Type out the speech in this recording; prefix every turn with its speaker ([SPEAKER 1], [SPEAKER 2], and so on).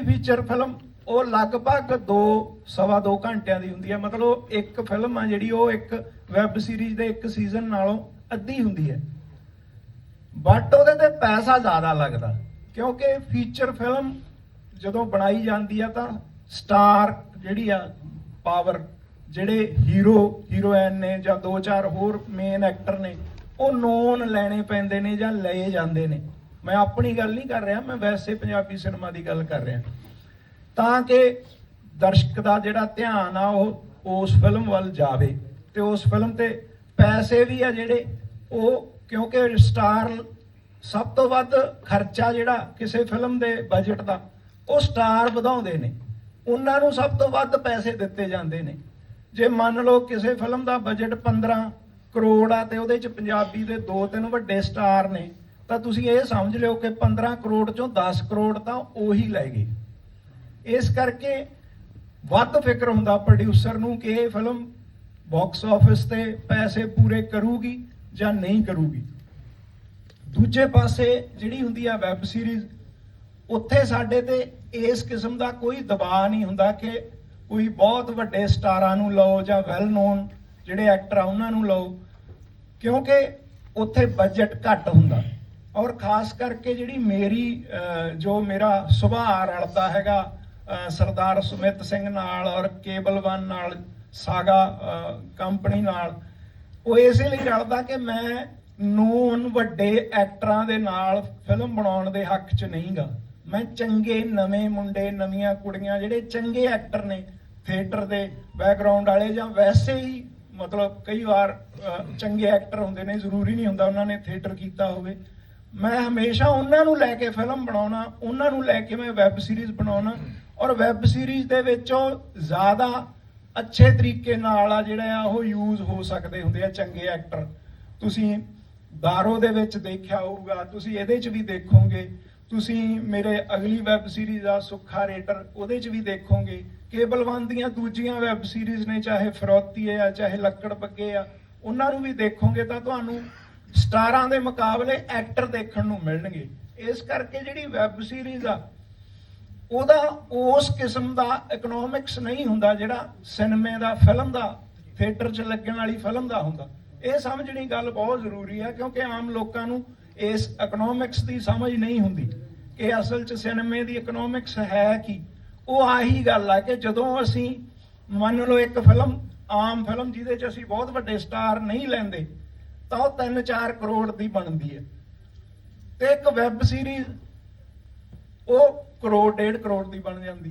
[SPEAKER 1] Feature film ਉਹ ਲਗਭਗ 2 ਸਵਾ 2 ਘੰਟਿਆਂ ਦੀ ਹੁੰਦੀ ਹੈ। ਮਤਲਬ ਇੱਕ ਫਿਲਮ ਆ ਜਿਹੜੀ ਉਹ ਇੱਕ ਵੈਬ ਸੀਰੀਜ਼ ਦੇ ਇੱਕ ਸੀਜ਼ਨ ਨਾਲੋਂ ਅੱਧੀ ਹੁੰਦੀ ਹੈ। ਬਟ ਉਹਦੇ ਤੇ ਪੈਸਾ ਜ਼ਿਆਦਾ ਲੱਗਦਾ, ਕਿਉਂਕਿ ਫੀਚਰ ਫਿਲਮ ਜਦੋਂ ਬਣਾਈ ਜਾਂਦੀ ਆ ਤਾਂ ਸਟਾਰ ਜਿਹੜੀ ਆ ਪਾਵਰ ਜਿਹੜੇ ਹੀਰੋ ਹੀਰੋਇਨ ਨੇ ਜਾਂ ਦੋ ਚਾਰ ਹੋਰ ਮੇਨ ਐਕਟਰ ਨੇ, ਉਹ ਨੋਨ ਲੈਣੇ ਪੈਂਦੇ ਨੇ ਜਾਂ ਲਏ ਜਾਂਦੇ ਨੇ। ਮੈਂ ਆਪਣੀ ਗੱਲ ਨਹੀਂ ਕਰ ਰਿਹਾ, ਮੈਂ ਵੈਸੇ ਪੰਜਾਬੀ ਸਿਨੇਮਾ ਦੀ ਗੱਲ ਕਰ ਰਿਹਾ। ਤਾਂ ਕਿ ਦਰਸ਼ਕ ਦਾ ਜਿਹੜਾ ਧਿਆਨ ਆ, ਉਹ ਉਸ ਫਿਲਮ ਵੱਲ ਜਾਵੇ ਤੇ ਉਸ ਫਿਲਮ ਤੇ ਪੈਸੇ ਵੀ ਆ ਜਿਹੜੇ, ਉਹ ਕਿਉਂਕਿ ਸਟਾਰ ਸਭ ਤੋਂ ਵੱਧ ਖਰਚਾ ਜਿਹੜਾ ਕਿਸੇ ਫਿਲਮ ਦੇ ਬਜਟ ਦਾ, ਉਹ ਸਟਾਰ ਵਧਾਉਂਦੇ ਨੇ। ਉਹਨਾਂ ਨੂੰ ਸਭ ਤੋਂ ਵੱਧ ਪੈਸੇ ਦਿੱਤੇ ਜਾਂਦੇ ਨੇ। ਜੇ ਮੰਨ ਲਓ ਕਿਸੇ ਫਿਲਮ ਦਾ ਬਜਟ 15 ਕਰੋੜ ਆ ਤੇ ਉਹਦੇ ਚ ਪੰਜਾਬੀ ਦੇ ਦੋ ਤਿੰਨ ਵੱਡੇ ਸਟਾਰ ਨੇ ਤਾਂ ਤੁਸੀਂ ਇਹ ਸਮਝ ਲਿਓ ਕਿ 15 ਕਰੋੜ ਚੋਂ 10 ਕਰੋੜ ਤਾਂ ਉਹੀ ਲੈ ਗਏ। ਇਸ ਕਰਕੇ ਵੱਧ ਫਿਕਰ ਹੁੰਦਾ ਪ੍ਰੋਡਿਊਸਰ ਨੂੰ ਕਿ ਇਹ ਫਿਲਮ ਬਾਕਸ ਆਫਿਸ ਤੇ ਪੈਸੇ ਪੂਰੇ ਕਰੂਗੀ ਜਾਂ ਨਹੀਂ ਕਰੂਗੀ। ਦੂਜੇ ਪਾਸੇ ਜਿਹੜੀ ਹੁੰਦੀ ਆ ਵੈਬ ਸੀਰੀਜ਼ ਉੱਥੇ ਸਾਡੇ ਤੇ ਇਸ ਕਿਸਮ ਦਾ ਕੋਈ ਦਬਾਅ ਨਹੀਂ ਹੁੰਦਾ ਕਿ ਕੋਈ ਬਹੁਤ ਵੱਡੇ ਸਟਾਰਾਂ ਨੂੰ ਲਓ ਜਾਂ ਵੈਲ ਨੋਨ ਜਿਹੜੇ ਐਕਟਰ ਆ ਉਹਨਾਂ ਨੂੰ ਲਓ, ਕਿਉਂਕਿ ਉੱਥੇ ਬਜਟ ਘੱਟ ਹੁੰਦਾ। ਔਰ ਖਾਸ ਕਰਕੇ ਜਿਹੜੀ ਮੇਰੀ ਜੋ ਮੇਰਾ ਸੁਭਾਅ ਰਲਦਾ ਹੈਗਾ ਸਰਦਾਰ ਸੁਮਿਤ ਸਿੰਘ ਨਾਲ ਔਰ ਕੇਬਲ ਵਨ ਨਾਲ, ਸਾਗਾ ਕੰਪਨੀ ਨਾਲ, ਉਹ ਇਸੇ ਲਈ ਰਲਦਾ ਕਿ ਮੈਂ ਨੋਨ ਵੱਡੇ ਐਕਟਰਾਂ ਦੇ ਨਾਲ ਫਿਲਮ ਬਣਾਉਣ ਦੇ ਹੱਕ 'ਚ ਨਹੀਂਗਾ। ਮੈਂ ਚੰਗੇ ਨਵੇਂ ਮੁੰਡੇ, ਨਵੀਆਂ ਕੁੜੀਆਂ, ਜਿਹੜੇ ਚੰਗੇ ਐਕਟਰ ਨੇ ਥੀਏਟਰ ਦੇ ਬੈਕਗ੍ਰਾਉਂਡ ਵਾਲੇ ਜਾਂ ਵੈਸੇ ਹੀ ਮਤਲਬ ਕਈ ਵਾਰ ਚੰਗੇ ਐਕਟਰ ਹੁੰਦੇ ਨੇ, ਜ਼ਰੂਰੀ ਨਹੀਂ ਹੁੰਦਾ ਉਹਨਾਂ ਨੇ ਥੀਏਟਰ ਕੀਤਾ ਹੋਵੇ। ਮੈਂ ਹਮੇਸ਼ਾ ਉਹਨਾਂ ਨੂੰ ਲੈ ਕੇ ਫਿਲਮ ਬਣਾਉਣਾ, ਉਹਨਾਂ ਨੂੰ ਲੈ ਕੇ ਮੈਂ ਵੈਬ ਸੀਰੀਜ਼ ਬਣਾਉਣਾ ਔਰ ਵੈਬ ਸੀਰੀਜ਼ ਦੇ ਵਿੱਚ ਉਹ ਜ਼ਿਆਦਾ ਅੱਛੇ ਤਰੀਕੇ ਨਾਲ ਆ ਜਿਹੜੇ ਆ ਉਹ ਯੂਜ਼ ਹੋ ਸਕਦੇ ਹੁੰਦੇ ਆ ਚੰਗੇ ਐਕਟਰ ਤੁਸੀਂ ਦਾਰੋ ਦੇ ਵਿੱਚ ਦੇਖਿਆ ਹੋਊਗਾ, ਤੁਸੀਂ ਇਹਦੇ 'ਚ ਵੀ ਦੇਖੋਗੇ। ਤੁਸੀਂ ਮੇਰੇ ਅਗਲੀ ਵੈਬ ਸੀਰੀਜ਼ ਆ ਸੁੱਖਾ ਰੇਟਰ, ਉਹਦੇ 'ਚ ਵੀ ਦੇਖੋਗੇ। ਕੇਬਲ ਵਨ ਦੀਆਂ ਦੂਜੀਆਂ ਵੈਬ ਸੀਰੀਜ਼ ਨੇ, ਚਾਹੇ ਫਰੋਤੀ ਆ, ਚਾਹੇ ਲੱਕੜ ਪੱਗੇ ਆ, ਉਹਨਾਂ ਨੂੰ ਵੀ ਦੇਖੋਗੇ ਤਾਂ ਤੁਹਾਨੂੰ ਸਟਾਰਾਂ ਦੇ ਮੁਕਾਬਲੇ ਐਕਟਰ ਦੇਖਣ ਨੂੰ ਮਿਲਣਗੇ। ਇਸ ਕਰਕੇ ਜਿਹੜੀ ਵੈਬ ਸੀਰੀਜ਼ ਆ, ਉਹਦਾ ਉਸ ਕਿਸਮ ਦਾ ਇਕਨੋਮਿਕਸ ਨਹੀਂ ਹੁੰਦਾ ਜਿਹੜਾ ਸਿਨੇਮੇ ਦਾ ਫਿਲਮ ਦਾ ਥੀਏਟਰ 'ਚ ਲੱਗਣ ਵਾਲੀ ਫਿਲਮ ਦਾ ਹੁੰਦਾ। ਇਹ ਸਮਝਣੀ ਗੱਲ ਬਹੁਤ ਜ਼ਰੂਰੀ ਹੈ ਕਿਉਂਕਿ ਆਮ ਲੋਕਾਂ ਨੂੰ ਇਸ ਇਕਨੋਮਿਕਸ ਦੀ ਸਮਝ ਨਹੀਂ ਹੁੰਦੀ। ਕਿ ਅਸਲ 'ਚ ਸਿਨੇਮੇ ਦੀ ਇਕਨੋਮਿਕਸ ਹੈ ਕੀ? ਉਹ ਆਹੀ ਗੱਲ ਆ ਕਿ ਜਦੋਂ ਅਸੀਂ ਮੰਨ ਲਓ ਇੱਕ ਫਿਲਮ ਆਮ ਫਿਲਮ ਜਿਹਦੇ 'ਚ ਅਸੀਂ ਬਹੁਤ ਵੱਡੇ ਸਟਾਰ ਨਹੀਂ ਲੈਂਦੇ ਤਾਂ ਉਹ 3-4 ਕਰੋੜ ਦੀ ਬਣਦੀ ਹੈ। ਤੇ ਇੱਕ ਵੈਬ ਸੀਰੀਜ਼ ਉਹ ਕਰੋੜ, ਡੇਢ ਕਰੋੜ ਦੀ ਬਣ ਜਾਂਦੀ